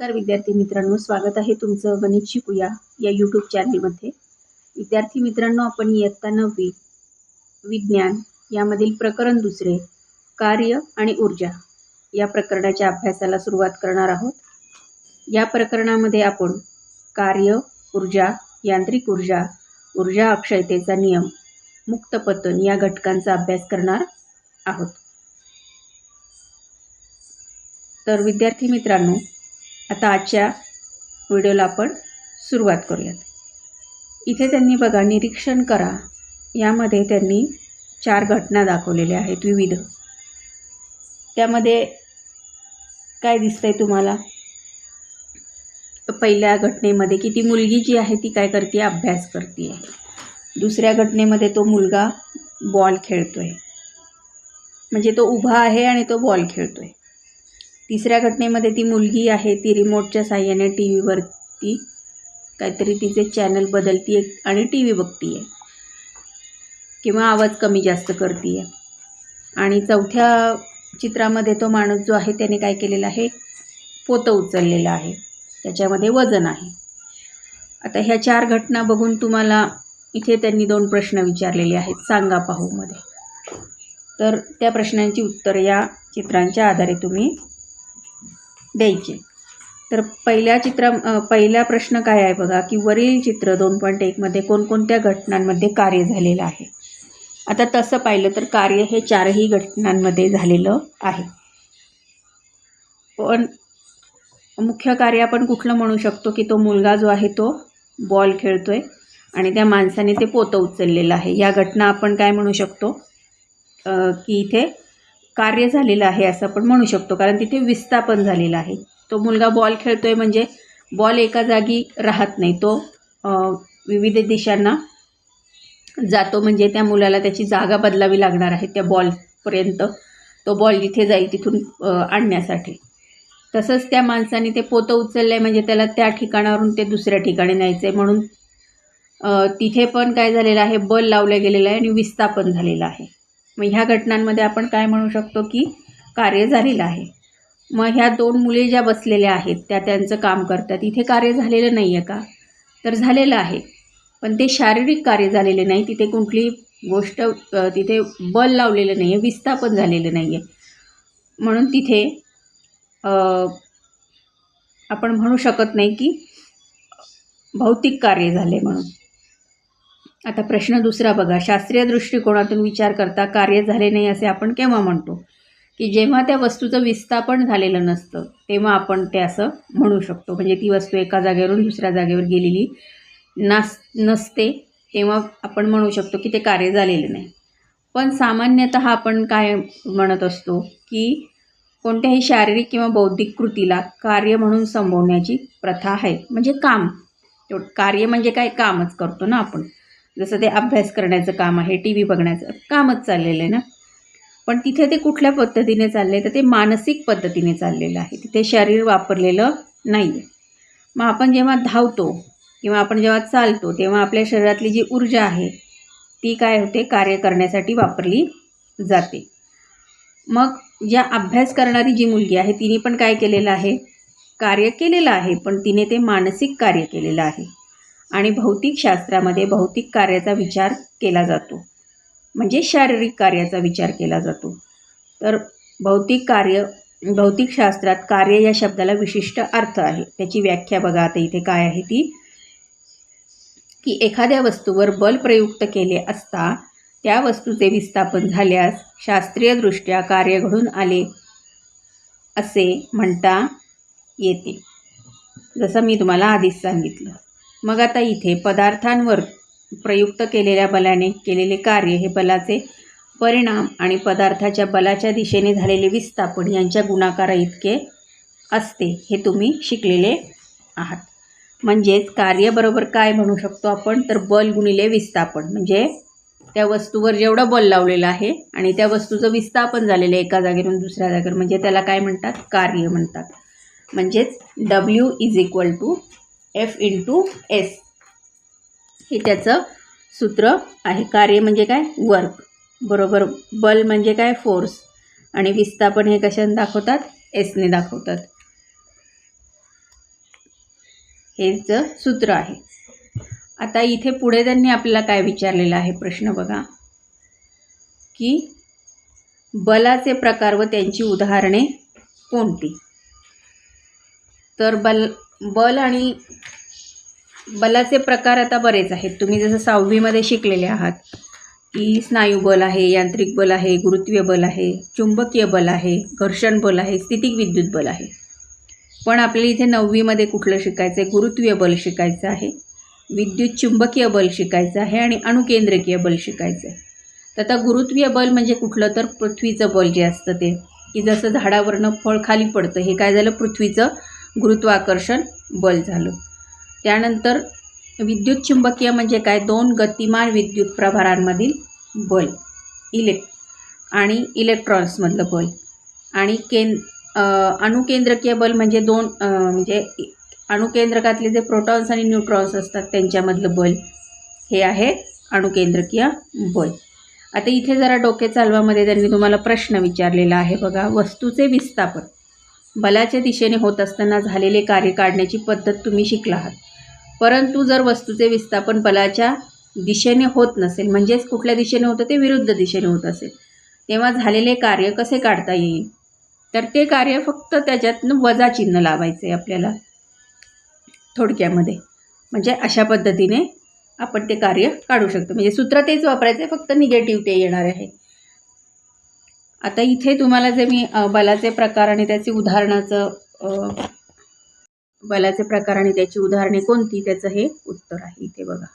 नमस्कार विद्यार्थी मित्रांनो स्वागत आहे तुमचं गणित शिकूया या यूट्यूब चॅनलमध्ये विद्यार्थी मित्रांनो आपण इयत्ता नववी विज्ञान यामधील प्रकरण दुसरे कार्य आणि ऊर्जा या प्रकरणाच्या अभ्यासाला सुरुवात करणार आहोत. या प्रकरणामध्ये आपण कार्य ऊर्जा यांत्रिक ऊर्जा ऊर्जा अक्षयतेचा नियम मुक्त पतन या घटकांचा अभ्यास करणार आहोत. तर विद्यार्थी मित्रांनो आता आजच्या व्हिडिओला आपण सुरुवात करूयात. इथे त्यांनी बघा निरीक्षण करा. यामध्ये त्यांनी चार घटना दाखवलेल्या आहेत विविध. त्यामध्ये काय दिसतंय तुम्हाला? पहिल्या घटनेमध्ये की ती मुलगी जी आहे ती काय करते? अभ्यास करते. आहे दुसऱ्या घटनेमध्ये तो मुलगा बॉल खेळतो आहे म्हणजे तो उभा आहे आणि तो बॉल खेळतो आहे तिसऱ्या घटनेमध्ये ती मुलगी आहे ती रिमोटच्या साह्याने टी व्हीवरती काहीतरी तिचे चॅनल बदलती आहे आणि टी व्ही बघती आहे किंवा आवाज कमी जास्त करती आहे आणि चौथ्या चित्रामध्ये तो माणूस जो आहे त्याने काय केलेलं आहे? पोतं उचललेलं आहे. त्याच्यामध्ये वजन आहे. आता ह्या चार घटना बघून तुम्हाला इथे त्यांनी दोन प्रश्न विचारलेले आहेत. सांगा पाहूमध्ये. तर त्या प्रश्नांची उत्तर या चित्रांच्या आधारे तुम्ही द्यायचे. तर पहिल्या चित्रा पहिला प्रश्न काय आहे बघा की वरील चित्र दोन पॉईंट एकमध्ये कोणकोणत्या घटनांमध्ये कार्य झालेलं आहे? आता तसं पाहिलं तर कार्य हे चारही घटनांमध्ये झालेलं आहे. पण मुख्य कार्य आपण कुठलं म्हणू शकतो की तो मुलगा जो आहे तो बॉल खेळतो आहे आणि त्या माणसाने ते पोतं उचललेलं आहे. या घटना आपण काय म्हणू शकतो? की इथे कार्य झालेलं आहे असं आपण म्हणू शकतो. कारण तिथे विस्थापन झालेलं आहे. तो मुलगा बॉल खेळतो आहे म्हणजे बॉल एका जागी राहत नाही. तो विविध दिशांना जातो. म्हणजे त्या मुलाला त्याची जागा बदलावी लागणार आहे त्या बॉलपर्यंत तो बॉल जिथे जाईल तिथून आणण्यासाठी. तसंच त्या माणसाने ते पोतं उचललं आहे म्हणजे त्याला त्या ठिकाणावरून ते दुसऱ्या ठिकाणी न्यायचं आहे म्हणून तिथे पण काय झालेलं आहे? बल लावलं गेलेलं आहे आणि विस्थापन झालेलं आहे. मग ह्या घटनांमध्ये आपण काय म्हणू शकतो की कार्य झालेलं आहे. मग ह्या दोन मुले ज्या बसलेल्या आहेत त्या त्यांचं काम करतात. इथे कार्य झालेलं नाही आहे का? तर झालेलं आहे. पण ते शारीरिक कार्य झालेले नाही. तिथे कुठली गोष्ट तिथे बल लावलेलं नाही आहे विस्थापन झालेलं नाही आहे म्हणून तिथे आपण म्हणू शकत नाही की भौतिक कार्य झाले म्हणून. आता प्रश्न दुसरा बघा. शास्त्रीय दृष्टिकोनातून विचार करता कार्य झाले नाही असे आपण केव्हा म्हणतो? की जेव्हा त्या वस्तूचं विस्थापन झालेलं नसतं तेव्हा आपण ते असं म्हणू शकतो. म्हणजे ती वस्तू एका जागेवरून दुसऱ्या जागेवर गेलेली नास नसते तेव्हा आपण म्हणू शकतो की ते कार्य झालेलं नाही. पण सामान्यतः आपण काय म्हणत असतो? की कोणत्याही शारीरिक किंवा बौद्धिक कृतीला कार्य म्हणून संबोधण्याची प्रथा आहे. म्हणजे काम. कार्य म्हणजे काय? कामच करतो ना आपण. जसं ते अभ्यास करण्याचं काम आहे टी व्ही बघण्याचं कामच चाललेलं आहे ना? पण तिथे ते कुठल्या पद्धतीने चाललं? आहे तर ते मानसिक पद्धतीने चाललेलं आहे. तिथे शरीर वापरलेलं नाही आहे मग आपण जेव्हा धावतो किंवा आपण जेव्हा चालतो तेव्हा आपल्या शरीरातली जी ऊर्जा आहे ती काय होते? कार्य करण्यासाठी वापरली जाते. मग ज्या अभ्यास करणारी जी मुलगी आहे तिने पण काय केलेलं आहे? कार्य केलेलं आहे पण तिने ते मानसिक कार्य केलेलं आहे. आणि भौतिकशास्त्रामध्ये भौतिक कार्याचा विचार केला जातो. म्हणजे शारीरिक कार्याचा विचार केला जातो. तर भौतिक कार्य भौतिकशास्त्रात कार्य या शब्दाला विशिष्ट अर्थ आहे. त्याची व्याख्या बघा आता इथे काय आहे ती. की एखाद्या वस्तूवर बल प्रयुक्त केले असता त्या वस्तूचे विस्थापन झाल्यास शास्त्रीयदृष्ट्या कार्य घडून आले असे म्हणता येते. जसं मी तुम्हाला आधीच सांगितलं. मग आता इथे पदार्थांवर प्रयुक्त केलेल्या बलाने केलेले कार्य हे बलाचे परिणाम आणि पदार्थाच्या बलाच्या दिशेने झालेले विस्थापन यांच्या गुणाकारा इतके असते हे तुम्ही शिकलेले आहात. म्हणजेच कार्यबरोबर काय म्हणू शकतो आपण? तर बल गुणिले विस्थापन. म्हणजे त्या वस्तूवर जेवढं बल लावलेलं आहे आणि त्या वस्तूचं विस्थापन झालेलं आहे एका जागेवरून दुसऱ्या जागेवर म्हणजे त्याला काय म्हणतात? कार्य म्हणतात. म्हणजेच W is equal to F into S हे त्याचं सूत्र आहे. कार्य म्हणजे काय? वर्क. बरोबर. बल म्हणजे काय? फोर्स. आणि विस्थापन हे कशाने दाखवतात? एसने दाखवतात. हेचं सूत्र आहे. आता इथे पुढे त्यांनी आपल्याला काय विचारलेलं आहे? प्रश्न बघा. की बलाचे प्रकार व त्यांची उदाहरणे कोणती? तर बल बल आणि बलाचे प्रकार आता बरेच आहेत. तुम्ही जसं सहावीमध्ये शिकलेले आहात की स्नायू बल आहे यांत्रिक बल आहे गुरुत्वीय बल आहे चुंबकीय बल आहे घर्षण बल आहे स्थितिक विद्युत बल आहे. पण आपल्याला इथे नववीमध्ये कुठलं शिकायचं आहे गुरुत्वीय बल शिकायचं आहे विद्युत चुंबकीय बल शिकायचं आहे आणि अणुकेंद्रकीय बल शिकायचं आहे तर आता गुरुत्वीय बल म्हणजे कुठलं? तर पृथ्वीचं बल जे असतं ते. की जसं झाडावरनं फळ खाली पडतं हे काय झालं? पृथ्वीचं गुरुत्वाकर्षण बल झालं. त्यानंतर विद्युत चुंबकीय म्हणजे काय? दोन गतिमान विद्युत प्रभारांमधील बल इलेक् आणि इलेक्ट्रॉन्समधलं बल. आणि केन अणुकेंद्रकीय बल म्हणजे दोन म्हणजे अणुकेंद्रकातले जे प्रोटॉन्स आणि न्यूट्रॉन्स असतात त्यांच्यामधलं बल हे आहे अणुकेंद्रकीय बल. आता इथे जरा डोके चालवामध्ये त्यांनी तुम्हाला प्रश्न विचारलेला आहे बघा. वस्तूचे विस्थापन. बलाच्या दिशेने होत असताना झालेले कार्य काढण्याची पद्धत तुम्ही शिकला आहात. परंतु जर वस्तूचे विस्थापन बलाच्या दिशेने होत नसेल म्हणजेच कुठल्या दिशेने होतं ते विरुद्ध दिशेने होत असेल तेव्हा झालेले कार्य कसे काढता येईल? तर ते कार्य फक्त त्याच्यातनं वजा चिन्ह लावायचं आहे आपल्याला थोडक्यामध्ये. म्हणजे अशा पद्धतीने आपण ते कार्य काढू शकतो. म्हणजे सूत्र तेच वापरायचं आहे फक्त निगेटिव्ह ते येणार आहे. आता इथे तुम्हाला जे मी बलाचे प्रकार आणि त्याची उदाहरणाचं बलाचे प्रकार आणि त्याची उदाहरणे कोणती? त्याचं हे उत्तर आहे इथे बघा.